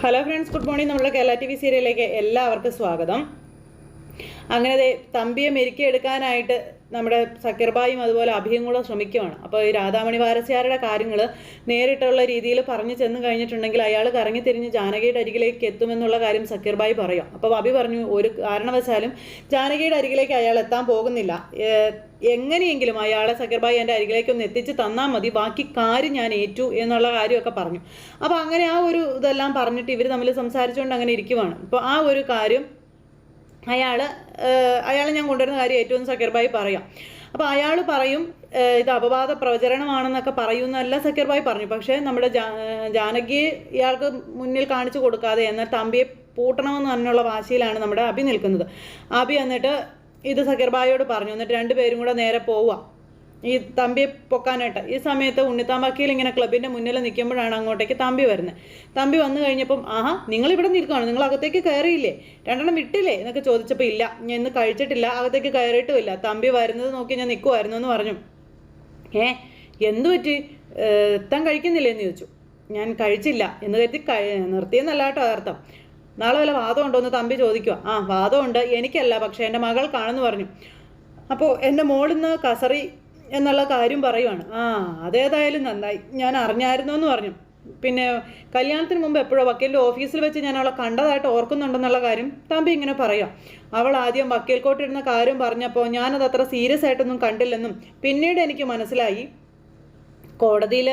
Hello friends good morning നമ്മുടെ Kerala T V സീരിയലിലേക്ക് എല്ലാവർക്കും സ്വാഗതം. അങ്ങനെ തമ്പിയെ മെരുക്കിയെടുക്കാനായിട്ട് നമ്മുടെ സക്കീർബായും അതുപോലെ അഭിയും കൂടെ ശ്രമിക്കുകയാണ് അപ്പോൾ ഈ രാധാമണി വാരസ്യാരുടെ കാര്യങ്ങൾ നേരിട്ടുള്ള രീതിയിൽ പറഞ്ഞു ചെന്ന് കഴിഞ്ഞിട്ടുണ്ടെങ്കിൽ അയാൾ കറങ്ങി തിരിഞ്ഞ് ജാനകിയുടെ അരികിലേക്ക് എത്തുമെന്നുള്ള കാര്യം സക്കീർബായി പറയാം. അപ്പോൾ അഭി പറഞ്ഞു ഒരു കാരണവശാലും ജാനകിയുടെ അരികിലേക്ക് അയാൾ എത്താൻ പോകുന്നില്ല. എങ്ങനെയെങ്കിലും അയാളെ സക്കീർബായി എന്റെ അരികിലേക്ക് ഒന്ന് എത്തിച്ച് തന്നാൽ മതി. ബാക്കി കാര്യം ഞാൻ ഏറ്റു എന്നുള്ള കാര്യമൊക്കെ പറഞ്ഞു. അപ്പോൾ അങ്ങനെ ആ ഒരു ഇതെല്ലാം പറഞ്ഞിട്ട് ഇവർ തമ്മിൽ സംസാരിച്ചുകൊണ്ട് അങ്ങനെ ഇരിക്കുവാണ്. അപ്പോൾ ആ ഒരു കാര്യം അയാൾ അയാളെ ഞാൻ കൊണ്ടുവരുന്ന കാര്യം ഏറ്റവും സക്കീർബായി പറയാം. അപ്പോൾ അയാൾ പറയും ഇത് അപവാദ പ്രചരണമാണെന്നൊക്കെ പറയുന്നല്ല സക്കീർബായി പറഞ്ഞു. പക്ഷേ നമ്മുടെ ജാ ജാനകി ഇയാൾക്ക് മുന്നിൽ കാണിച്ചു കൊടുക്കാതെ എന്നാൽ തമ്പിയെ പൂട്ടണമെന്ന് തന്നെയുള്ള വാശിയിലാണ് നമ്മുടെ അഭി നിൽക്കുന്നത്. അഭി എന്നിട്ട് ഇത് സക്കീർബായിയോട് പറഞ്ഞു. എന്നിട്ട് രണ്ടുപേരും കൂടെ നേരെ പോവുക. ഈ തമ്പിയെ പൊക്കാനായിട്ട്. ഈ സമയത്ത് ഉണ്ണിത്താമ്പാക്കിയിൽ ഇങ്ങനെ ക്ലബിന്റെ മുന്നിൽ നിൽക്കുമ്പോഴാണ് അങ്ങോട്ടേക്ക് തമ്പി വരുന്നത്. തമ്പി വന്നു കഴിഞ്ഞപ്പം ആഹാ നിങ്ങൾ ഇവിടെ നിൽക്കുകയാണ് നിങ്ങൾ അകത്തേക്ക് കയറിയില്ലേ? രണ്ടെണ്ണം വിട്ടില്ലേ? എന്നൊക്കെ ചോദിച്ചപ്പോൾ ഇല്ല ഞാൻ ഇന്ന് കഴിച്ചിട്ടില്ല അകത്തേക്ക് കയറിയിട്ടുമില്ല. തമ്പി വരുന്നത് നോക്കി ഞാൻ നിൽക്കുമായിരുന്നു എന്ന് പറഞ്ഞു. ഏ എന്തു പറ്റി? താൻ കഴിക്കുന്നില്ലേ? എന്ന് ചോദിച്ചു. ഞാൻ കഴിച്ചില്ല എന്ന് കരുതി നിർത്തിയെന്നല്ല കേട്ടോ അർത്ഥം. നാളെ വല്ല വാദം ഉണ്ടോ? എന്ന് തമ്പി ചോദിക്കുക ആ വാദമുണ്ട് എനിക്കല്ല പക്ഷേ എന്റെ മകൾക്കാണെന്ന് പറഞ്ഞു. അപ്പോൾ എന്റെ മോളിന്ന് കസറി എന്നുള്ള കാര്യം പറയുവാണ്. ആ അതേതായാലും നന്നായി. ഞാൻ അറിഞ്ഞായിരുന്നു എന്ന് പറഞ്ഞു. പിന്നെ കല്യാണത്തിന് മുമ്പ് എപ്പോഴോ വക്കീലിന്റെ ഓഫീസിൽ വെച്ച് ഞാൻ അവളെ കണ്ടതായിട്ട് ഓർക്കുന്നുണ്ടെന്നുള്ള കാര്യം തമ്പി ഇങ്ങനെ പറയാം അവൾ ആദ്യം വക്കീൽ കോട്ടിടുന്ന കാര്യം പറഞ്ഞപ്പോൾ ഞാനത് അത്ര സീരിയസ് ആയിട്ടൊന്നും കണ്ടില്ലെന്നും പിന്നീട് എനിക്ക് മനസ്സിലായി. കോടതിയിൽ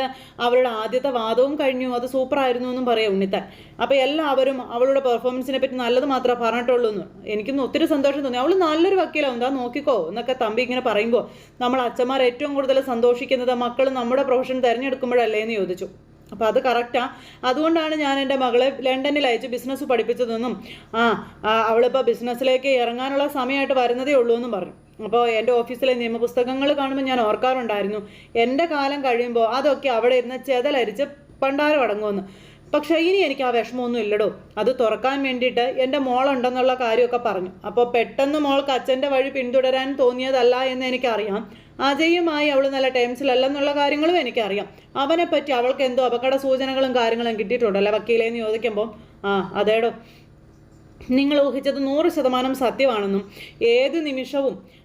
അവളുടെ ആദ്യത്തെ വാദവും കഴിഞ്ഞു അത് സൂപ്പറായിരുന്നു എന്നും പറയാം ഉണ്ണിത്താൻ. അപ്പോൾ എല്ലാവരും അവളുടെ പെർഫോമൻസിനെ പറ്റി നല്ലത് മാത്രമേ പറഞ്ഞിട്ടുള്ളൂ എന്ന്. എനിക്കൊന്ന് ഒത്തിരി സന്തോഷം തോന്നി. അവൾ നല്ലൊരു വക്കീലാവും. എന്താ നോക്കിക്കോ എന്നൊക്കെ തമ്പി ഇങ്ങനെ പറയുമ്പോൾ നമ്മൾ അച്ഛന്മാർ ഏറ്റവും കൂടുതൽ സന്തോഷിക്കുന്നത് മക്കൾ നമ്മുടെ പ്രൊഫഷൻ തിരഞ്ഞെടുക്കുമ്പോഴല്ലേ എന്ന് ചോദിച്ചു. അപ്പോൾ അത് കറക്റ്റാ അതുകൊണ്ടാണ് ഞാൻ എന്റെ മകളെ ലണ്ടനിൽ അയച്ച് ബിസിനസ് പഠിപ്പിച്ചതെന്നും ആ, അവളിപ്പോൾ ബിസിനസ്സിലേക്ക് ഇറങ്ങാനുള്ള സമയമായിട്ട് വരുന്നതേ ഉള്ളൂ എന്നും പറഞ്ഞു. അപ്പോൾ എന്റെ ഓഫീസിലെ നിയമപുസ്തകങ്ങൾ കാണുമ്പോൾ ഞാൻ ഓർക്കാറുണ്ടായിരുന്നു. എന്റെ കാലം കഴിയുമ്പോൾ അതൊക്കെ അവിടെ ഇരുന്ന് ചെതലരിച്ച് പണ്ടാരം അടങ്ങുമെന്ന്. പക്ഷേ ഇനി എനിക്ക് ആ വിഷമമൊന്നും ഇല്ലടോ. അത് തുറക്കാൻ വേണ്ടിയിട്ട് എന്റെ മോളുണ്ടെന്നുള്ള കാര്യമൊക്കെ പറഞ്ഞു. അപ്പോൾ പെട്ടെന്ന് മോൾക്ക് അച്ഛന്റെ വഴി പിന്തുടരാൻ തോന്നിയതല്ല എന്ന് എനിക്കറിയാം. അജയുമായി അവൾ നല്ല ടൈംസിലല്ലെന്നുള്ള കാര്യങ്ങളും എനിക്കറിയാം. അവനെ പറ്റി അവൾക്ക് എന്തോ അപകട സൂചനകളും കാര്യങ്ങളും കിട്ടിയിട്ടുണ്ടല്ലോ വക്കീലേന്ന് ചോദിക്കുമ്പോൾ ആ അതേടോ. നിങ്ങൾ ഊഹിച്ചത് നൂറ് ശതമാനം സത്യമാണെന്നും ഏത് നിമിഷവും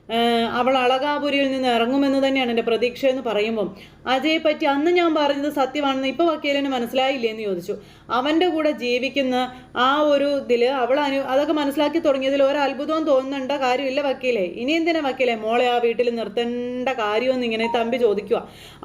അവൾ അളകാപുരിയിൽ നിന്ന് ഇറങ്ങുമെന്ന് തന്നെയാണ് എന്റെ പ്രതീക്ഷ എന്ന് പറയുമ്പം. അജയെ പറ്റി അന്ന് ഞാൻ പറഞ്ഞത് സത്യമാണെന്ന് ഇപ്പോൾ വക്കീലിന് മനസ്സിലായില്ലേ എന്ന് ചോദിച്ചു. അവന്റെ കൂടെ ജീവിക്കുന്ന ആ ഒരു ഇതിൽ അവൾ അനു അതൊക്കെ മനസ്സിലാക്കി തുടങ്ങിയതിൽ ഒരത്ഭുതവും തോന്നുന്നുണ്ട കാര്യമില്ല വക്കീലെ. ഇനി എന്തിനാ വക്കീലെ? മോളെ ആ വീട്ടിൽ നിർത്തേണ്ട കാര്യമെന്ന് ഇങ്ങനെ തമ്പി ചോദിക്കുക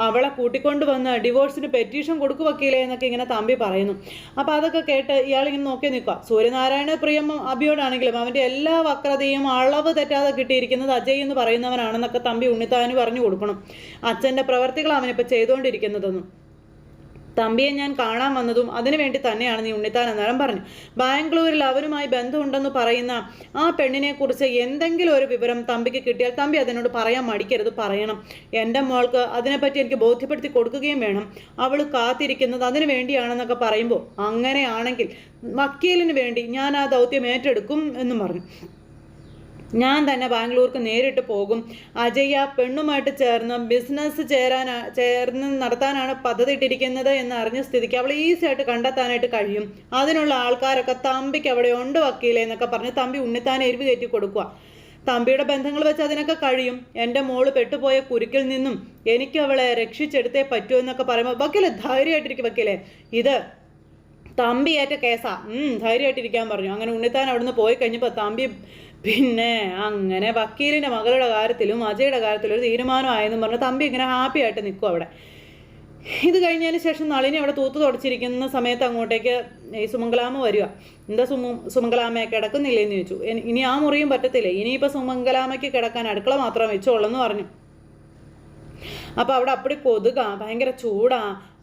അവളെ കൂട്ടിക്കൊണ്ട് വന്ന് ഡിവോഴ്സിന് പെറ്റീഷൻ കൊടുക്കുക വക്കീലെ എന്നൊക്കെ ഇങ്ങനെ തമ്പി പറയുന്നു. അപ്പോൾ അതൊക്കെ കേട്ട് ഇയാളിങ്ങനെ നോക്കി നിൽക്കുക സൂര്യനാരായണ പ്രിയം അഭിയോടാണെങ്കിലും അവന്റെ എല്ലാ വക്രതയും അളവ് തെറ്റാതെ കിട്ടിയിരിക്കുന്നത് അജയ് എന്ന് പറയുന്നവനാണെന്നൊക്കെ തമ്പി ഉണ്ണിത്താന് പറഞ്ഞു കൊടുക്കണം. അച്ഛന്റെ പ്രവർത്തികൾ അവനിപ്പോൾ ചെയ്തുകൊണ്ടിരിക്കുന്നതെന്നും തമ്പിയെ ഞാൻ കാണാൻ വന്നതും അതിനുവേണ്ടി തന്നെയാണ് നീ ഉണ്ണിത്താൻ അന്നേരം പറഞ്ഞു. ബാംഗ്ലൂരിൽ അവരുമായി ബന്ധമുണ്ടെന്ന് പറയുന്ന ആ പെണ്ണിനെ കുറിച്ച് എന്തെങ്കിലും ഒരു വിവരം തമ്പിക്ക് കിട്ടിയാൽ തമ്പി അതിനോട് പറയാൻ മടിക്കരുത് പറയണം. എന്റെ മോൾക്ക് അതിനെപ്പറ്റി എനിക്ക് ബോധ്യപ്പെടുത്തി കൊടുക്കുകയും വേണം. അവൾ കാത്തിരിക്കുന്നത് അതിനു വേണ്ടിയാണെന്നൊക്കെ പറയുമ്പോൾ അങ്ങനെയാണെങ്കിൽ വക്കീലിന് വേണ്ടി ഞാൻ ആ ദൗത്യം ഏറ്റെടുക്കും എന്നും പറഞ്ഞു. ഞാൻ തന്നെ ബാംഗ്ലൂർക്ക് നേരിട്ട് പോകും. അജയ് ആ പെണ്ണുമായിട്ട് ചേർന്ന് ബിസിനസ് ചേരാൻ ചേർന്ന് നടത്താനാണ് പദ്ധതി ഇട്ടിരിക്കുന്നത് എന്ന് അറിഞ്ഞ സ്ഥിതിക്ക് അവൾ ഈസി ആയിട്ട് കണ്ടെത്താനായിട്ട് കഴിയും. അതിനുള്ള ആൾക്കാരൊക്കെ തമ്പിക്ക് അവിടെ ഉണ്ട് വക്കീലേ എന്നൊക്കെ പറഞ്ഞ് തമ്പി ഉണ്ണിത്താൻ എരിവ് കയറ്റി കൊടുക്കുക തമ്പിയുടെ ബന്ധങ്ങൾ വെച്ച് അതിനൊക്കെ കഴിയും. എന്റെ മോൾ പെട്ടുപോയ കുരുക്കിൽ നിന്നും എനിക്ക് അവളെ രക്ഷിച്ചെടുത്തേ പറ്റൂ എന്നൊക്കെ പറയുമ്പോൾ വക്കീലെ ധൈര്യമായിട്ടിരിക്കും വക്കീലെ. ഇത് തമ്പി ഏറ്റ കേസാ ധൈര്യമായിട്ടിരിക്കാൻ പറഞ്ഞു. അങ്ങനെ ഉണ്ണിത്താൻ അവിടുന്ന് പോയി കഴിഞ്ഞപ്പോൾ തമ്പി പിന്നെ അങ്ങനെ വക്കീലിന്റെ മകളുടെ കാര്യത്തിലും അജയുടെ കാര്യത്തിലും ഒരു തീരുമാനമായെന്നും പറഞ്ഞ് തമ്പി ഇങ്ങനെ ഹാപ്പി ആയിട്ട് നിൽക്കും അവിടെ. ഇത് കഴിഞ്ഞതിന് ശേഷം നളിനി അവിടെ തൂത്ത് തുടച്ചിരിക്കുന്ന സമയത്ത് അങ്ങോട്ടേക്ക് ഈ സുമംഗലാമ വരിക എന്താ സുമ സുമംഗലാമയെ കിടക്കുന്നില്ലേന്ന് ചോദിച്ചു. "ഇനി- ആ മുറിയും പറ്റത്തില്ല? ഇനിയിപ്പോൾ സുമംഗലാമയ്ക്ക് കിടക്കാൻ അടുക്കള മാത്രം വെച്ചോളൂ എന്ന് പറഞ്ഞു. അപ്പോൾ അവിടെ അപ്പടി കൊതുക ഭയങ്കര ചൂടാ.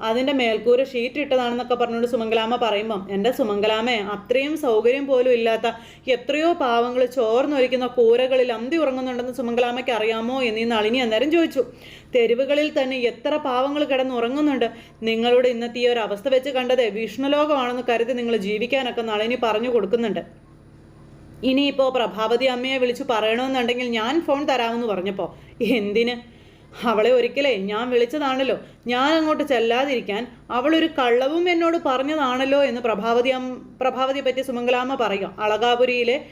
അതിന്റെ മേൽക്കൂര ഷീറ്റ് ഇട്ടതാണെന്നൊക്കെ പറഞ്ഞുകൊണ്ട് സുമംഗലാമ പറയുമ്പം എന്റെ സുമംഗലാമ്മേ അത്രയും സൗകര്യം പോലും ഇല്ലാത്ത എത്രയോ പാവങ്ങൾ ചോർന്നൊരിക്കുന്ന കൂരകളിൽ അന്തി ഉറങ്ങുന്നുണ്ടെന്ന് സുമംഗലാമ്മയ്ക്ക് അറിയാമോ? എന്നീ നളിനി അന്നേരം ചോദിച്ചു. തെരുവുകളിൽ തന്നെ എത്ര പാവങ്ങൾ കിടന്ന് ഉറങ്ങുന്നുണ്ട്? നിങ്ങളുടെ ഇന്നത്തെ ഈ ഒരു അവസ്ഥ വെച്ച് കണ്ടത് വിഷ്ണുലോകമാണെന്ന് കരുതി നിങ്ങൾ ജീവിക്കാനൊക്കെ നളിനി പറഞ്ഞു കൊടുക്കുന്നുണ്ട്. ഇനിയിപ്പോൾ പ്രഭാവതി അമ്മയെ വിളിച്ചു പറയണമെന്നുണ്ടെങ്കിൽ ഞാൻ ഫോൺ തരാമെന്ന് പറഞ്ഞപ്പോൾ എന്തിന്? അവളെ ഒരിക്കലേ ഞാൻ വിളിച്ചതാണല്ലോ. ഞാൻ അങ്ങോട്ട് ചെല്ലാതിരിക്കാൻ അവളൊരു കള്ളവും എന്നോട് പറഞ്ഞതാണല്ലോ എന്ന് പ്രഭാവതി പ്രഭാവതിയെ പറ്റി സുമംഗലാമ്മ പറയും. അളകാപുരിയിലെ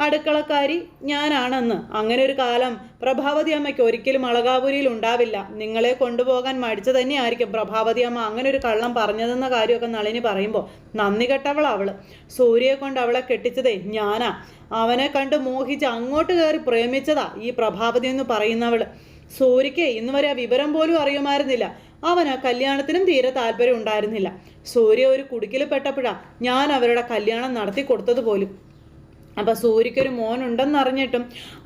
അടുക്കളക്കാരി ഞാനാണെന്ന്. അങ്ങനെ ഒരു കാലം പ്രഭാവതി അമ്മയ്ക്ക് ഒരിക്കലും അളകാപുരിയിൽ ഉണ്ടാവില്ല. നിങ്ങളെ കൊണ്ടുപോകാൻ മടിച്ചു തന്നെയായിരിക്കും പ്രഭാവതി അമ്മ അങ്ങനെ ഒരു കള്ളം പറഞ്ഞതെന്ന കാര്യമൊക്കെ നളിനി പറയുമ്പോൾ നന്ദി കെട്ടവൾ അവൾ. സൂര്യയെ കൊണ്ട് അവളെ കെട്ടിച്ചതേ ഞാനാ. അവനെ കണ്ട് മോഹിച്ച് അങ്ങോട്ട് കയറി പ്രേമിച്ചതാ ഈ പ്രഭാവതി എന്ന് പറയുന്നവൾ. സൂര്യക്ക് ഇന്ന് വരെ ആ വിവരം പോലും അറിയുമായിരുന്നില്ല. അവൻ ആ കല്യാണത്തിനും തീരെ താല്പര്യം ഉണ്ടായിരുന്നില്ല. സൂര്യ ഒരു കുടുക്കിൽ പെട്ടപ്പോഴാ ഞാൻ അവരുടെ കല്യാണം നടത്തി കൊടുത്തത് പോലും. അപ്പൊ സൂര്യക്കൊരു മോനുണ്ടെന്നറിഞ്ഞിട്ടും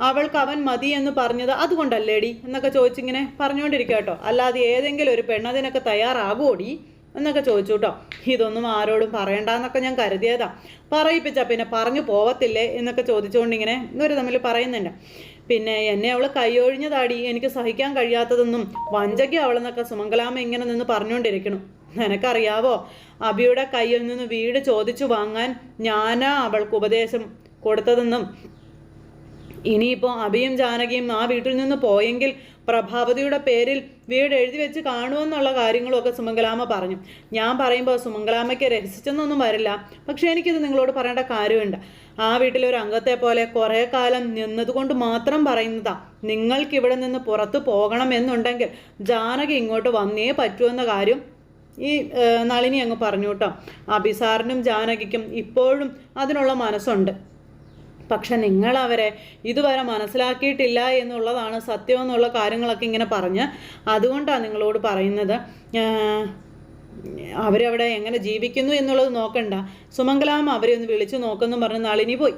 അവൾക്ക് അവൻ മതി എന്ന് പറഞ്ഞത് അതുകൊണ്ടല്ലേടി എന്നൊക്കെ ചോദിച്ചിങ്ങനെ പറഞ്ഞുകൊണ്ടിരിക്കുക കേട്ടോ. അല്ലാതെ ഏതെങ്കിലും ഒരു പെണ്ണതിനൊക്കെ തയ്യാറാകുമോടി എന്നൊക്കെ ചോദിച്ചു കേട്ടോ. ഇതൊന്നും ആരോടും പറയണ്ടെന്നൊക്കെ ഞാൻ കരുതിയതാ. പറയിപ്പിച്ചാൽ പിന്നെ പറഞ്ഞു പോവത്തില്ലേ എന്നൊക്കെ ചോദിച്ചുകൊണ്ടിങ്ങനെ ഇവർ തമ്മിൽ പറയുന്നുണ്ട്. പിന്നെ എന്നെ അവൾ കൈയൊഴിഞ്ഞതാടി എനിക്ക് സഹിക്കാൻ കഴിയാത്തതെന്നും വഞ്ചക അവളെന്നൊക്കെ സുമംഗലാമ്മ ഇങ്ങനെ നിന്ന് പറഞ്ഞുകൊണ്ടിരിക്കണം. നിനക്കറിയാവോ അബിയുടെ കയ്യിൽ നിന്ന് വീട് ചോദിച്ചു വാങ്ങാൻ ഞാനാ അവൾക്ക് ഉപദേശം കൊടുത്തതെന്നും ഇനിയിപ്പോൾ അഭിയും ജാനകിയും ആ വീട്ടിൽ നിന്ന് പോയെങ്കിൽ പ്രഭാവതിയുടെ പേരിൽ വീട് എഴുതി വെച്ച് കാണുമെന്നുള്ള കാര്യങ്ങളൊക്കെ സുമംഗലാമ്മ പറഞ്ഞു. ഞാൻ പറയുമ്പോൾ സുമംഗലാമ്മയ്ക്ക് രഹസിച്ചെന്നൊന്നും വരില്ല. പക്ഷേ എനിക്കിത് നിങ്ങളോട് പറയേണ്ട കാര്യമുണ്ട്. ആ വീട്ടിലെ ഒരു അംഗത്തെ പോലെ കുറേ കാലം നിന്നതുകൊണ്ട് മാത്രം പറയുന്നതാ. നിങ്ങൾക്ക് ഇവിടെ നിന്ന് പുറത്തു പോകണം എന്നുണ്ടെങ്കിൽ ജാനകി ഇങ്ങോട്ട് വന്നേ പറ്റുമെന്ന കാര്യം ഈ നളിനി അങ്ങ് പറഞ്ഞു കേട്ടോ. അഭിസാറിനും ജാനകിക്കും ഇപ്പോഴും അതിനുള്ള മനസ്സുണ്ട്. പക്ഷെ നിങ്ങൾ അവരെ ഇതുവരെ മനസ്സിലാക്കിയിട്ടില്ല എന്നുള്ളതാണ് സത്യം എന്നുള്ള കാര്യങ്ങളൊക്കെ ഇങ്ങനെ പറഞ്ഞ് അതുകൊണ്ടാണ് നിങ്ങളോട് പറയുന്നത്. അവരവിടെ എങ്ങനെ ജീവിക്കുന്നു എന്നുള്ളത് നോക്കണ്ട. സുമംഗലാമ്മ അവരെ ഒന്ന് വിളിച്ചു നോക്കുന്നു പറഞ്ഞ് നളിനി പോയി.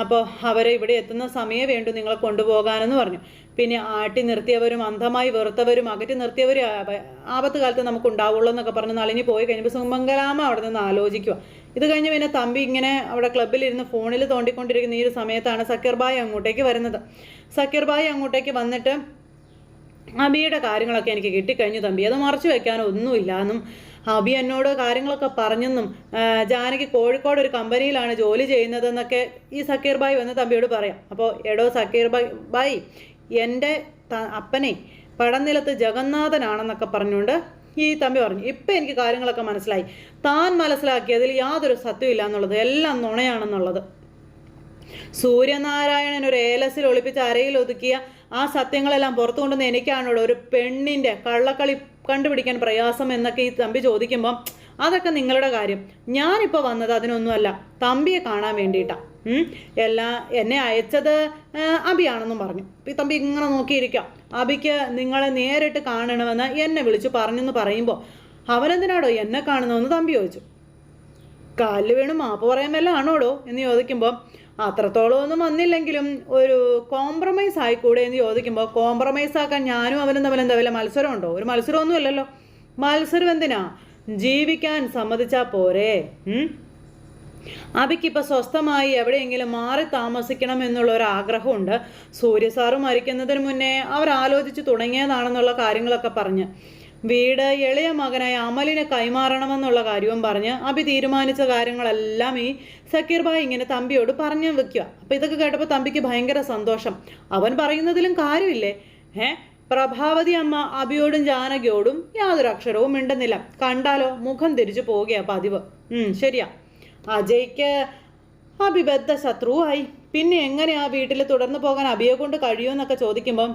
അപ്പോൾ അവരെ ഇവിടെ എത്തുന്ന സമയം വേണ്ടു നിങ്ങളെ കൊണ്ടുപോകാനെന്ന് പറഞ്ഞു. പിന്നെ ആട്ടി നിർത്തിയവരും അന്ധമായി വെറുത്തവരും അകറ്റി നിർത്തിയവരും ആപത്ത് കാലത്ത് നമുക്ക് ഉണ്ടാവുള്ളൂ എന്നൊക്കെ പറഞ്ഞ് നളിനി പോയി കഴിഞ്ഞപ്പോൾ സുമംഗലാമ അവിടെ നിന്ന് ആലോചിക്കുക. ഇത് കഴിഞ്ഞ് പിന്നെ തമ്പി ഇങ്ങനെ അവിടെ ക്ലബ്ബിലിരുന്ന് ഫോണിൽ തോണ്ടിക്കൊണ്ടിരിക്കുന്ന ഈ ഒരു സമയത്താണ് സക്കീർ ബായ് അങ്ങോട്ടേക്ക് വരുന്നത്. സക്കീർ ബായ് അങ്ങോട്ടേക്ക് വന്നിട്ട് അബിയുടെ കാര്യങ്ങളൊക്കെ എനിക്ക് കിട്ടിക്കഴിഞ്ഞു തമ്പി. അത് മറച്ചു വെക്കാനോ ഒന്നുമില്ല. എന്നും അബി എന്നോട് കാര്യങ്ങളൊക്കെ പറഞ്ഞെന്നും ജാനകി കോഴിക്കോട് ഒരു കമ്പനിയിലാണ് ജോലി ചെയ്യുന്നതെന്നൊക്കെ ഈ സക്കീർ ബായ് വന്ന് തമ്പിയോട് പറയാം. അപ്പോൾ എടോ സക്കീർ ബായ് എന്റെ അപ്പനെ പടനിലത്ത് ജഗന്നാഥനാണെന്നൊക്കെ പറഞ്ഞുകൊണ്ട് ഈ തമ്പി പറഞ്ഞു. ഇപ്പം എനിക്ക് കാര്യങ്ങളൊക്കെ മനസ്സിലായി. താൻ മനസ്സിലാക്കിയതിൽ യാതൊരു സത്യമില്ല എന്നുള്ളത് എല്ലാം നുണയാണെന്നുള്ളത്. സൂര്യനാരായണൻ ഒരു ഏലസിൽ ഒളിപ്പിച്ച് അരയിൽ ഒതുക്കിയ ആ സത്യങ്ങളെല്ലാം പുറത്തു കൊണ്ടുവന്ന് എനിക്കാണുള്ള ഒരു പെണ്ണിന്റെ കള്ളക്കളി കണ്ടുപിടിക്കാൻ പ്രയാസം എന്നൊക്കെ ഈ തമ്പി ചോദിക്കുമ്പം അതൊക്കെ നിങ്ങളുടെ കാര്യം. ഞാനിപ്പോൾ വന്നത് അതിനൊന്നുമല്ല. തമ്പിയെ കാണാൻ വേണ്ടിയിട്ടാ ഉം. എല്ലാ എന്നെ അയച്ചത് അബിയാണെന്നും പറഞ്ഞു. ഈ തമ്പി ഇങ്ങനെ നോക്കിയിരിക്കാം. അബിക്ക് നിങ്ങളെ നേരിട്ട് കാണണമെന്ന് എന്നെ വിളിച്ചു പറഞ്ഞെന്ന് പറയുമ്പോൾ അവനെന്തിനാടോ എന്നെ കാണുന്നതെന്ന് തമ്പി ചോദിച്ചു. കാലിൽ വീണ് മാപ്പ് പറയാൻ വല്ല ആണോടോ എന്ന് ചോദിക്കുമ്പോൾ അത്രത്തോളം ഒന്നും വന്നില്ലെങ്കിലും ഒരു കോംപ്രമൈസ് ആയിക്കൂടെ എന്ന് ചോദിക്കുമ്പോൾ കോംപ്രമൈസ് ആക്കാൻ ഞാനും അവനും തമ്മിൽ എന്താ വല്ല മത്സരമുണ്ടോ? ഒരു മത്സരമൊന്നും അല്ലല്ലോ മത്സരം എന്തിനാ? ജീവിക്കാൻ സമ്മതിച്ചാൽ പോരെ? അബിക്കിപ്പോൾ സ്വസ്ഥമായി എവിടെയെങ്കിലും മാറി താമസിക്കണം എന്നുള്ള ഒരു ആഗ്രഹമുണ്ട് സൂര്യ മരിക്കുന്നതിന് മുന്നേ അവർ ആലോചിച്ച് തുടങ്ങിയതാണെന്നുള്ള കാര്യങ്ങളൊക്കെ പറഞ്ഞ്. വീട് എളിയ മകനായ അമലിനെ കൈമാറണമെന്നുള്ള കാര്യവും പറഞ്ഞ് അബി തീരുമാനിച്ച കാര്യങ്ങളെല്ലാം ഈ സക്കീർ ഭായ് ഇങ്ങനെ തമ്പിയോട് പറഞ്ഞു വെക്കുക. അപ്പോൾ ഇതൊക്കെ കേട്ടപ്പോൾ തമ്പിക്ക് ഭയങ്കര സന്തോഷം. അവൻ പറയുന്നതിലും കാര്യമില്ലേ? ഏ? പ്രഭാവതി അമ്മ അബിയോടും ജാനകിയോടും യാതൊരു അക്ഷരവും മിണ്ടുന്നില്ല. കണ്ടാലോ? മുഖം തിരിച്ചു പോവുകയാണ് പതിവ്. ശരിയാ. അജയ്ക്ക് അഭിബദ്ധ ശത്രുവായി. പിന്നെ എങ്ങനെ ആ വീട്ടിൽ തുടർന്ന് പോകാൻ അബിയെ കൊണ്ട് കഴിയുമെന്നൊക്കെ ചോദിക്കുമ്പോൾ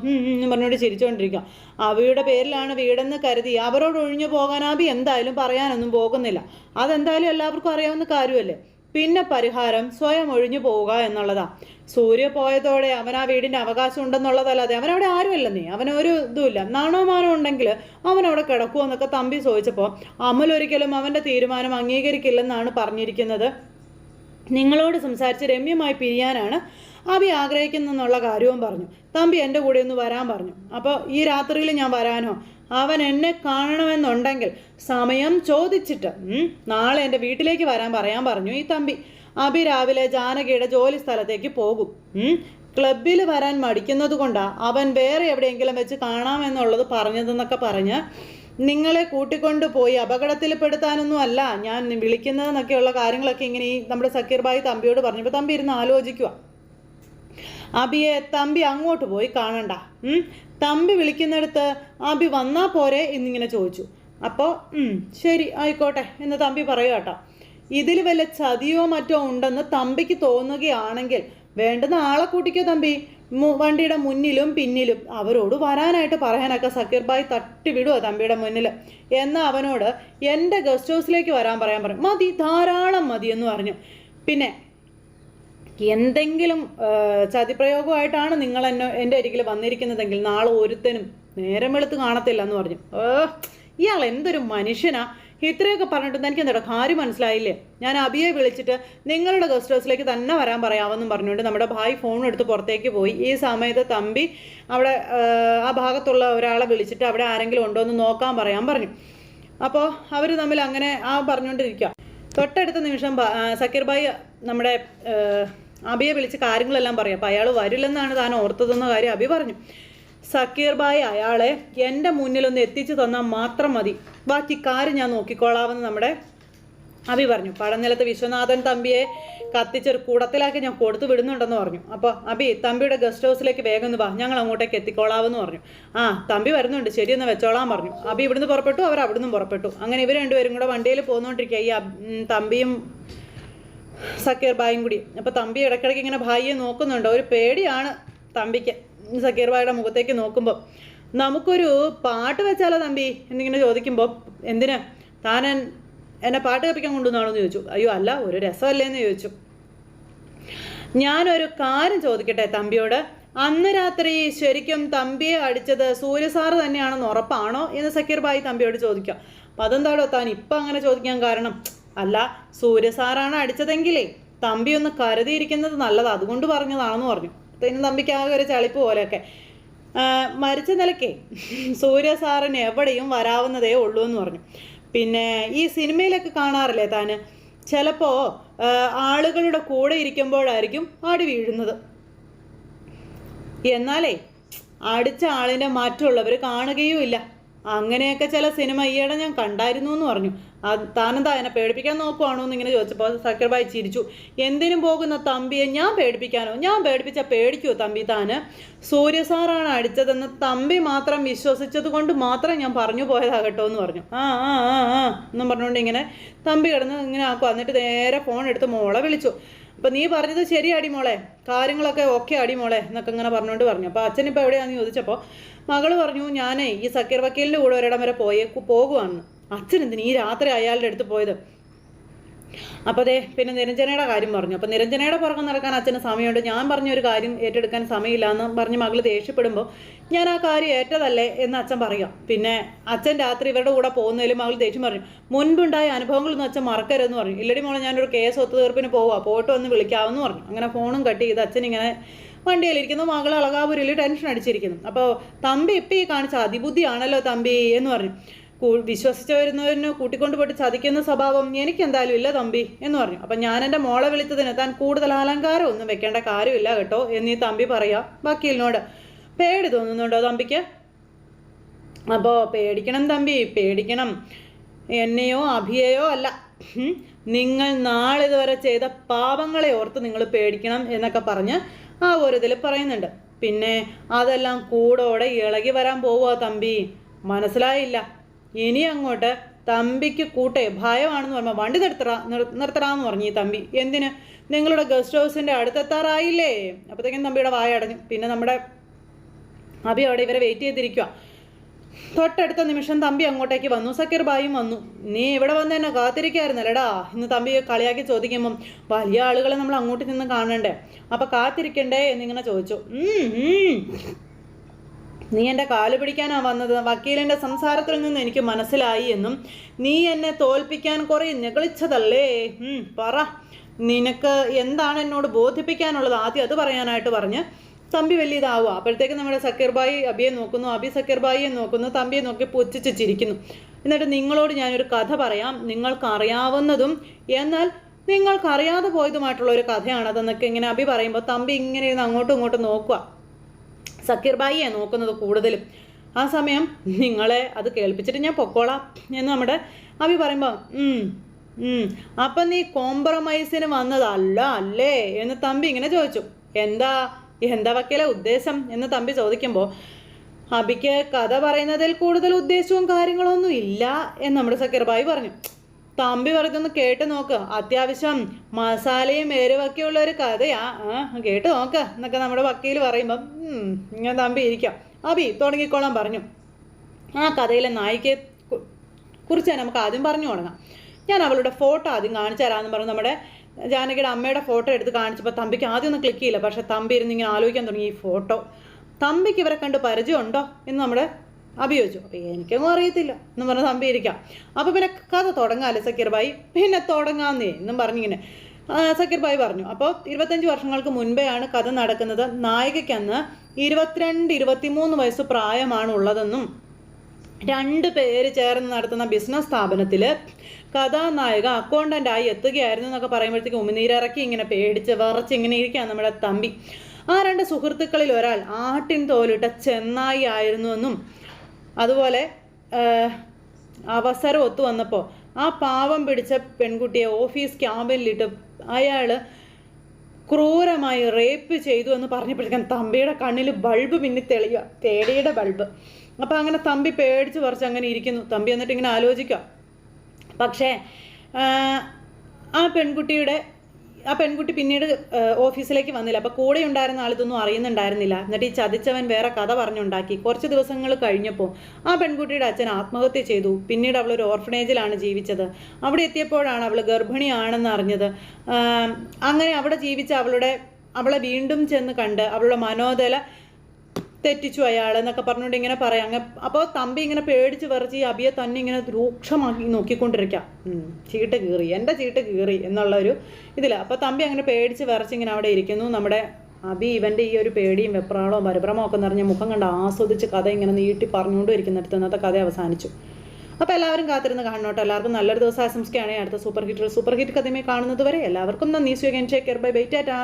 പറഞ്ഞോട് ചിരിച്ചുകൊണ്ടിരിക്കാം അബിയുടെ പേരിലാണ് വീടെന്ന് കരുതി അവരോട് ഒഴിഞ്ഞു പോകാൻ അബി എന്തായാലും പറയാനൊന്നും പോകുന്നില്ല. അതെന്തായാലും എല്ലാവർക്കും അറിയാവുന്ന കാര്യമല്ലേ? പിന്നെ പരിഹാരം സ്വയം ഒഴിഞ്ഞു പോവുക എന്നുള്ളതാ. സൂര്യ പോയതോടെ അവൻ ആ വീടിന്റെ അവകാശം ഉണ്ടെന്നുള്ളതല്ലാതെ അവനവിടെ നീ. അവനൊരു ഇതുമില്ല. നാണവമാനം മാനോ ഉണ്ടെങ്കിൽ അവൻ അവിടെ കിടക്കുമോ എന്നൊക്കെ തമ്പി ചോദിച്ചപ്പോൾ അമൽ ഒരിക്കലും അവന്റെ തീരുമാനം അംഗീകരിക്കില്ലെന്നാണ് പറഞ്ഞിരിക്കുന്നത്. നിങ്ങളോട് സംസാരിച്ച് രമ്യമായി പിരിയാനാണ് അബി ആഗ്രഹിക്കുന്നെന്നുള്ള കാര്യവും പറഞ്ഞു. തമ്പി എന്റെ കൂടെ ഒന്ന് വരാൻ പറഞ്ഞു. അപ്പോൾ ഈ രാത്രിയിൽ ഞാൻ വരാനോ? അവൻ എന്നെ കാണണമെന്നുണ്ടെങ്കിൽ സമയം ചോദിച്ചിട്ട് നാളെ എന്റെ വീട്ടിലേക്ക് വരാൻ പറയാൻ പറഞ്ഞു ഈ തമ്പി അഭി രാവിലെ ജാനകിയുടെ ജോലി സ്ഥലത്തേക്ക് പോകും. ക്ലബിൽ വരാൻ മടിക്കുന്നത് കൊണ്ടാണ് അവൻ വേറെ എവിടെയെങ്കിലും വെച്ച് കാണാമെന്നുള്ളത് പറഞ്ഞതെന്നൊക്കെ പറഞ്ഞ് നിങ്ങളെ കൂട്ടിക്കൊണ്ട് പോയി അപകടത്തിൽപ്പെടുത്താനൊന്നും അല്ല ഞാൻ വിളിക്കുന്നതെന്നൊക്കെയുള്ള കാര്യങ്ങളൊക്കെ ഇങ്ങനെ ഈ നമ്മുടെ സക്കീർ ബായി തമ്പിയോട് പറഞ്ഞപ്പോൾ തമ്പി ഇരുന്ന് ആലോചിക്കുക അബിയെ തമ്പി അങ്ങോട്ട് പോയി കാണണ്ട? തമ്പി വിളിക്കുന്നിടത്ത് അബി വന്നാ പോരെ എന്നിങ്ങനെ ചോദിച്ചു. അപ്പോൾ ശരി ആയിക്കോട്ടെ എന്ന് തമ്പി പറയുക കേട്ടോ. ഇതിൽ വല്ല ചതിയോ മറ്റോ ഉണ്ടെന്ന് തമ്പിക്ക് തോന്നുകയാണെങ്കിൽ വേണ്ടുന്ന ആളെ കൂട്ടിക്കോ തമ്പി. വണ്ടിയുടെ മുന്നിലും പിന്നിലും അവരോട് വരാനായിട്ട് പറയാനൊക്കെ സക്കീർ ബായ് തട്ടി വിടുക തമ്പിയുടെ മുന്നിൽ എന്നാൽ അവനോട് എന്റെ ഗസ്റ്റ് ഹൗസിലേക്ക് വരാൻ പറയാൻ പറയും മതി ധാരാളം മതി എന്ന് പറഞ്ഞു. പിന്നെ എന്തെങ്കിലും ചതിപ്രയോഗമായിട്ടാണ് നിങ്ങൾ എന്നെ എന്റെ അരികിൽ വന്നിരിക്കുന്നതെങ്കിൽ നാളെ ഒരുത്തനും നേരം വെളുത്ത് കാണത്തില്ല എന്ന് പറഞ്ഞു. ഓ ഇയാൾ എന്തൊരു മനുഷ്യനാ. ഇത്രയൊക്കെ പറഞ്ഞിട്ട് എനിക്ക് എന്താ കാര്യം മനസ്സിലായില്ലേ? ഞാൻ അബിയെ വിളിച്ചിട്ട് നിങ്ങളുടെ ഗസ്റ്റ് ഹൗസിലേക്ക് തന്നെ വരാൻ പറയാമെന്നും പറഞ്ഞുകൊണ്ട് നമ്മുടെ ഭായ് ഫോൺ എടുത്ത് പുറത്തേക്ക് പോയി. ഈ സമയത്ത് തമ്പി അവിടെ ആ, ഭാഗത്തുള്ള ഒരാളെ വിളിച്ചിട്ട് അവിടെ ആരെങ്കിലും ഉണ്ടോ എന്ന് നോക്കാൻ പറയാൻ പറഞ്ഞു. അപ്പോൾ അവർ തമ്മിൽ അങ്ങനെ ആ പറഞ്ഞുകൊണ്ടിരിക്കുക തൊട്ടടുത്ത നിമിഷം സക്കീർ ഭായി നമ്മുടെ അബിയെ വിളിച്ച് കാര്യങ്ങളെല്ലാം പറയും. അപ്പോൾ അയാൾ വരില്ലെന്നാണ് താൻ ഓർത്തതെന്ന കാര്യം അബി പറഞ്ഞു. സക്കീർ ബായ് അയാളെ എന്റെ മുന്നിലൊന്ന് എത്തിച്ചു തന്നാൽ മാത്രം മതി. ബാക്കി കാര്യം ഞാൻ നോക്കിക്കോളാമെന്ന് നമ്മുടെ അബി പറഞ്ഞു. പടനിലത്ത് വിശ്വനാഥൻ തമ്പിയെ കത്തിച്ചൊരു കൂടത്തിലാക്കി ഞാൻ കൊടുത്തു വിടുന്നുണ്ടെന്ന് പറഞ്ഞു. അപ്പോൾ അബി തമ്പിയുടെ ഗസ്റ്റ് ഹൗസിലേക്ക് വേഗം ഒന്ന് വാ. ഞങ്ങൾ അങ്ങോട്ടേക്ക് എത്തിക്കോളാമെന്ന് പറഞ്ഞു. ആ തമ്പി വരുന്നുണ്ട്. ശരിയെന്ന് വെച്ചോളാം പറഞ്ഞു. അബി ഇവിടുന്ന് പുറപ്പെട്ടു അവർ അവിടുന്ന് പുറപ്പെട്ടു. അങ്ങനെ ഇവർ രണ്ടുപേരും കൂടെ വണ്ടിയിൽ പോന്നുകൊണ്ടിരിക്കുക ഈ തമ്പിയും സക്കീർ ബായും കൂടി. അപ്പോൾ തമ്പി ഇടയ്ക്കിടയ്ക്ക് ഇങ്ങനെ ഭായിയെ നോക്കുന്നുണ്ട്. ഒരു പേടിയാണ് തമ്പിക്ക് സക്കീർ ബായുടെ മുഖത്തേക്ക് നോക്കുമ്പോൾ നമുക്കൊരു പാട്ട് വെച്ചാലോ തമ്പി? എന്നിങ്ങനെ ചോദിക്കുമ്പോൾ എന്തിനാ? താൻ എന്നെ പാട്ട് കപ്പിക്കാൻ കൊണ്ടുവന്നാണോ എന്ന് ചോദിച്ചു. അയ്യോ അല്ല ഒരു രസമല്ലേ എന്ന് ചോദിച്ചു. ഞാനൊരു കാര്യം ചോദിക്കട്ടെ തമ്പിയോട്? അന്ന് രാത്രി ശരിക്കും തമ്പിയെ അടിച്ചത് സൂര്യസാർ തന്നെയാണെന്ന് ഉറപ്പാണോ? എന്ന് സക്കീർ ബായി തമ്പിയോട് ചോദിക്കാം. അപ്പം അതെന്താടോ താൻ ഇപ്പം അങ്ങനെ ചോദിക്കാൻ കാരണം? അല്ല സൂര്യസാറാണ് അടിച്ചതെങ്കിലേ തമ്പി ഒന്ന് കരുതിയിരിക്കുന്നത് നല്ലത്. അതുകൊണ്ട് പറഞ്ഞതാണെന്ന് പറഞ്ഞു. പിന്നെ തമ്പിക്ക് ആകെ ഒരു ചളിപ്പ് പോലെയൊക്കെ. മരിച്ച നിലക്കേ സൂര്യ എവിടെയും വരാവുന്നതേ ഉള്ളൂ എന്ന് പറഞ്ഞു. പിന്നെ ഈ സിനിമയിലൊക്കെ കാണാറില്ലേ താന്? ചിലപ്പോൾ ആളുകളുടെ കൂടെ ഇരിക്കുമ്പോഴായിരിക്കും ആടി വീഴുന്നത്. എന്നാലേ അടിച്ച ആളിനെ മറ്റുള്ളവർ കാണുകയും ഇല്ല. അങ്ങനെയൊക്കെ ചില സിനിമ ഈയിടെ ഞാൻ കണ്ടായിരുന്നു എന്ന് പറഞ്ഞു. താനെന്താ എന്നെ പേടിപ്പിക്കാൻ നോക്കുവാണോ എന്ന് ഇങ്ങനെ ചോദിച്ചപ്പോൾ സക്കർബായി ചിരിച്ചു. എന്തിനും പോകുന്ന തമ്പിയെ ഞാൻ പേടിപ്പിക്കാനോ? ഞാൻ പേടിപ്പിച്ച പേടിക്കുമോ തമ്പി താന്? സൂര്യ സാറാണ് അടിച്ചതെന്ന് തമ്പി മാത്രം വിശ്വസിച്ചത് കൊണ്ട് മാത്രം ഞാൻ പറഞ്ഞു പോയതാകട്ടോ എന്ന് പറഞ്ഞു. ആ ആ ആ ആ എന്നും പറഞ്ഞുകൊണ്ട് ഇങ്ങനെ തമ്പി കിടന്ന് ഇങ്ങനെ ആക്കും എന്നിട്ട് നേരെ ഫോൺ എടുത്ത് മോളെ വിളിച്ചു. അപ്പം നീ പറഞ്ഞത് ശരിയാടി മോളെ. കാര്യങ്ങളൊക്കെ ഓക്കെ അടി മോളെ എന്നൊക്കെ ഇങ്ങനെ പറഞ്ഞുകൊണ്ട് പറഞ്ഞു. അപ്പോൾ അച്ഛൻ ഇപ്പോൾ എവിടെയാണെന്ന് ചോദിച്ചപ്പോൾ മകൾ പറഞ്ഞു ഞാനേ ഈ സക്കീർ വക്കീലിന്റെ കൂടെ ഒരിടം വരെ പോയേ പോകുവാണ് അച്ഛൻ എന്തിന് ഈ രാത്രി അയാളുടെ അടുത്ത് പോയത്? അപ്പോൾ അതെ പിന്നെ നിരഞ്ജനയുടെ കാര്യം പറഞ്ഞു. അപ്പോൾ നിരഞ്ജനയുടെ പുറകെ നടക്കാൻ അച്ഛന് സമയമുണ്ട്. ഞാൻ പറഞ്ഞൊരു കാര്യം ഏറ്റെടുക്കാൻ സമയമില്ല എന്ന് പറഞ്ഞ് മകൾ ദേഷ്യപ്പെടുമ്പോൾ ഞാൻ ആ കാര്യം ഏറ്റതല്ലേ? എന്ന് അച്ഛൻ പറയാം. പിന്നെ അച്ഛൻ രാത്രി ഇവരുടെ കൂടെ പോകുന്നതിലും മകൾ ദേഷ്യം പറഞ്ഞു. മുൻപുണ്ടായ അനുഭവങ്ങളൊന്നും അച്ഛൻ മറക്കരുതെന്ന് പറഞ്ഞു. ഇല്ലടി മോളെ ഞാനൊരു കേസ് ഒത്തുതീർപ്പിന് പോവാ. പോയിട്ട് വന്ന് വിളിക്കാമെന്ന് പറഞ്ഞു. അങ്ങനെ ഫോണും കട്ട് ചെയ്ത് അച്ഛൻ ഇങ്ങനെ വണ്ടിയിലിരിക്കുന്നു മകൾ അളകാപുരിൽ ടെൻഷൻ അടിച്ചിരിക്കുന്നു. അപ്പോൾ തമ്പി ഇപ്പം ഈ കാണിച്ച അതിബുദ്ധിയാണല്ലോ തമ്പി എന്ന് പറഞ്ഞു. വിശ്വസിച്ച് വരുന്നവരിന് കൂട്ടിക്കൊണ്ട് പോയിട്ട് ചതിക്കുന്ന സ്വഭാവം എനിക്ക് എന്തായാലും ഇല്ല തമ്പി എന്ന് പറഞ്ഞു. അപ്പം ഞാൻ എന്റെ മോളെ വിളിച്ചതിന് താൻ കൂടുതൽ അലങ്കാരം ഒന്നും വെക്കേണ്ട കാര്യമില്ല കേട്ടോ എന്നീ തമ്പി പറയാം വക്കീലിനോട്. പേടി തോന്നുന്നുണ്ടോ തമ്പിക്ക്? അപ്പോൾ പേടിക്കണം തമ്പി പേടിക്കണം. എന്നെയോ അഭിയയോ അല്ല. നിങ്ങൾ നാളിതുവരെ ചെയ്ത പാപങ്ങളെ ഓർത്ത് നിങ്ങൾ പേടിക്കണം എന്നൊക്കെ പറഞ്ഞ് ആ ഒരു ഇതിൽ പറയുന്നുണ്ട്. പിന്നെ അതെല്ലാം കൂടോടെ ഇളകി വരാൻ പോവുക തമ്പി. മനസ്സിലായില്ല. ഇനി അങ്ങോട്ട് തമ്പിക്ക് കൂട്ടെ ഭയമാണെന്ന് പറയുമ്പോൾ വണ്ടി നിർത്തറ നിർ- നിർത്തറാന്ന് പറഞ്ഞു ഈ തമ്പി. എന്തിന്? നിങ്ങളുടെ ഗസ്റ്റ് ഹൗസിന്റെ അടുത്തെത്താറായില്ലേ? അപ്പോഴത്തേക്കും തമ്പിയുടെ വായ അടഞ്ഞു. പിന്നെ നമ്മുടെ അഭി അവിടെ ഇവരെ വെയിറ്റ് ചെയ്തിരിക്കുക തൊട്ടടുത്ത നിമിഷം തമ്പി അങ്ങോട്ടേക്ക് വന്നു. സക്കീർ ബായും വന്നു. നീ ഇവിടെ വന്ന് എന്നെ കാത്തിരിക്കായിരുന്നല്ലടാ? ഇന്ന് തമ്പി കളിയാക്കി ചോദിക്കുമ്പം വലിയ ആളുകളെ നമ്മൾ അങ്ങോട്ട് നിന്ന് കാണണ്ടേ? അപ്പൊ കാത്തിരിക്കണ്ടേ? എന്നിങ്ങനെ ചോദിച്ചു. "ഉം, ഉം. നീ എന്റെ കാൽ പിടിക്കാനാ വന്നത്. വക്കീലിന്റെ സംസാരത്തിൽ നിന്ന് എനിക്ക് മനസ്സിലായി എന്നും നീ എന്നെ തോൽപ്പിക്കാൻ കുറേ നികളിച്ചതല്ലേ ഉം, പറ. നിനക്ക് എന്താണ് എന്നോട് ബോധിപ്പിക്കാനുള്ളത്? ആദ്യം അത് പറയാനായിട്ട് പറഞ്ഞ് തമ്പി വലിയ ഇതാവുക. അപ്പോഴത്തേക്ക് നമ്മുടെ സക്കീർബായി അബിയെ നോക്കുന്നു. അബി സക്കീർബായിയെ നോക്കുന്നു. തമ്പിയെ നോക്കി പുച്ഛിച്ച് ചിരിക്കുന്നു. എന്നിട്ട് നിങ്ങളോട് ഞാനൊരു കഥ പറയാം. നിങ്ങൾക്ക് അറിയാവുന്നതും എന്നാൽ നിങ്ങൾക്ക് അറിയാതെ പോയതുമായിട്ടുള്ള ഒരു കഥയാണ് അതെന്നൊക്കെ ഇങ്ങനെ അബി പറയുമ്പോൾ തമ്പി ഇങ്ങനെ ഇരുന്ന് അങ്ങോട്ടും ഇങ്ങോട്ടും നോക്കുക. സക്കീർബായിയെ നോക്കുന്നത് കൂടുതലും. ആ സമയം നിങ്ങളെ അത് കേൾപ്പിച്ചിട്ട് ഞാൻ പൊക്കോളാം എന്ന് നമ്മുടെ അഭി പറയുമ്പോൾ "ഉം, ഉം. അപ്പം നീ കോംപ്രമൈസിന് വന്നതല്ല അല്ലേ? എന്ന് തമ്പി ഇങ്ങനെ ചോദിച്ചു. എന്താ? എന്താ വക്കീലെ ഉദ്ദേശം എന്ന് തമ്പി ചോദിക്കുമ്പോൾ അബിക്ക് കഥ പറയുന്നതിൽ കൂടുതൽ ഉദ്ദേശവും കാര്യങ്ങളൊന്നും ഇല്ല എന്ന് നമ്മുടെ സക്കീർബായി പറഞ്ഞു. തമ്പി പറഞ്ഞൊന്ന് കേട്ട് നോക്ക്. അത്യാവശ്യം മസാലയും എരിവൊക്കെ ഉള്ള ഒരു കഥയാ. ആ കേട്ട് നോക്ക് എന്നൊക്കെ നമ്മുടെ വക്കീൽ പറയുമ്പം ഞാൻ തമ്പി ഇരിക്കാം. അബി തുടങ്ങിക്കോളാൻ പറഞ്ഞു. ആ കഥയിലെ നായികയെ കുറിച്ച് നമുക്ക് ആദ്യം പറഞ്ഞു തുടങ്ങാം. ഞാൻ അവളുടെ ഫോട്ടോ ആദ്യം കാണിച്ചു തരാമെന്ന് പറഞ്ഞു. നമ്മുടെ ജാനകിയുടെ അമ്മയുടെ ഫോട്ടോ എടുത്ത് കാണിച്ചപ്പോൾ തമ്പിക്ക് ആദ്യം ഒന്നും ക്ലിക്ക് ചെയ്യില്ല. പക്ഷേ തമ്പി ഇരുന്ന് ഇങ്ങനെ ആലോചിക്കാൻ തുടങ്ങി ഈ ഫോട്ടോ. തമ്പിക്ക് ഇവരെ കണ്ട് പരിചയമുണ്ടോ എന്ന് നമ്മുടെ അഭിയോജിച്ചു അപ്പോൾ എനിക്കൊന്നും അറിയത്തില്ല എന്ന് പറഞ്ഞ തമ്പി ഇരിക്കാം. അപ്പോൾ പിന്നെ കഥ തുടങ്ങാമല്ലേ സക്കീർ ഭായി? പിന്നെ തുടങ്ങാമെന്നേ എന്നും പറഞ്ഞിങ്ങനെ. ആ, സക്കീർ ഭായി പറഞ്ഞു. അപ്പോൾ ഇരുപത്തഞ്ച് വർഷങ്ങൾക്ക് മുൻപെയാണ് കഥ നടക്കുന്നത്. നായികയ്ക്കന്ന് ഇരുപത്തിരണ്ട് ഇരുപത്തിമൂന്ന് വയസ്സ് പ്രായമാണ് ഉള്ളതെന്നും രണ്ട് പേര് ചേർന്ന് നടത്തുന്ന ബിസിനസ് സ്ഥാപനത്തിൽ കഥാനായക അക്കൗണ്ടന്റായി എത്തുകയായിരുന്നു എന്നൊക്കെ പറയുമ്പോഴത്തേക്ക് ഉമിനീരിറക്കി ഇങ്ങനെ പേടിച്ച് വിറച്ച് ഇങ്ങനെ ഇരിക്കുകയാണ് നമ്മുടെ തമ്പി. ആ രണ്ട് സുഹൃത്തുക്കളിൽ ഒരാൾ ആട്ടിൻ തോലിട്ട ചെന്നായി ആയിരുന്നുവെന്നും അതുപോലെ അവസരം ഒത്തു വന്നപ്പോൾ ആ പാവം പിടിച്ച പെൺകുട്ടിയെ ഓഫീസ് ക്യാബിനിലിട്ട് അയാൾ ക്രൂരമായി റേപ്പ് ചെയ്തു എന്ന് പറഞ്ഞപ്പോഴേക്കും തമ്പിയുടെ കണ്ണിൽ ബൾബ് പിന്നെ തെളിയുക പേടിയുടെ ബൾബ്. അപ്പോൾ അങ്ങനെ തമ്പി പേടിച്ച് പറിച്ച് അങ്ങനെ ഇരിക്കുന്നു. തമ്പി എന്നിട്ട് ഇങ്ങനെ ആലോചിക്കാം പക്ഷേ ആ, പെൺകുട്ടിയുടെ ആ പെൺകുട്ടി പിന്നീട് ഓഫീസിലേക്ക് വന്നില്ല. അപ്പോൾ കൂടെ ഉണ്ടായിരുന്ന ആൾ ഇതൊന്നും അറിയുന്നുണ്ടായിരുന്നില്ല. എന്നിട്ട് ഈ ചതിച്ചവൻ വേറെ കഥ പറഞ്ഞുണ്ടാക്കി. കുറച്ച് ദിവസങ്ങൾ കഴിഞ്ഞപ്പോൾ ആ പെൺകുട്ടിയുടെ അച്ഛൻ ആത്മഹത്യ ചെയ്തു. പിന്നീട് അവൾ ഒരു ഓർഫനേജിലാണ് ജീവിച്ചത്. അവിടെ എത്തിയപ്പോഴാണ് അവൾ ഗർഭിണിയാണെന്ന് അറിഞ്ഞത്. അങ്ങനെ അവിടെ ജീവിച്ച അവളുടെ അവളെ വീണ്ടും ചെന്ന് കണ്ട് അവളുടെ മനോദല തെറ്റിച്ചു അയാൾ എന്നൊക്കെ പറഞ്ഞുകൊണ്ട് ഇങ്ങനെ പറയാം. അങ്ങനെ അപ്പോൾ തമ്പി ഇങ്ങനെ പേടിച്ച് വിറച്ച് ഈ അബിയെ തന്നെ ഇങ്ങനെ രൂക്ഷമാക്കി നോക്കിക്കൊണ്ടിരിക്കാം. ചീട്ട് കീറി എന്റെ ചീട്ട് കീറി എന്നുള്ള ഒരു ഇതില്ല അപ്പോൾ തമ്പി അങ്ങനെ പേടിച്ച് വിറച്ച് ഇങ്ങനെ അവിടെ ഇരിക്കുന്നു. നമ്മുടെ അബി ഇവന്റെ ഈ ഒരു പേടിയും വെപ്രാളവും പരിഭ്രമവും ഒക്കെ നിറഞ്ഞ മുഖം കണ്ട് ആസ്വദിച്ച് കഥ ഇങ്ങനെ നീട്ടി പറഞ്ഞുകൊണ്ട് ഇരിക്കുന്നിടത്ത് ഇന്നത്തെ കഥ അവസാനിച്ചു. അപ്പോൾ എല്ലാവരും കാത്തിരുന്ന് കാണണോട്ടോ എല്ലാവർക്കും നല്ലൊരു ദിവസം ആശംസിക്കുകയാണ്. അടുത്ത സൂപ്പർ ഹിറ്റ് സൂപ്പർ ഹിറ്റ് കഥയുമായി കാണുന്നത് വരെ എല്ലാവർക്കും നന്ദി. സ്വീകരിച്ചേക്കർ ബൈ ബൈ ടാറ്റാ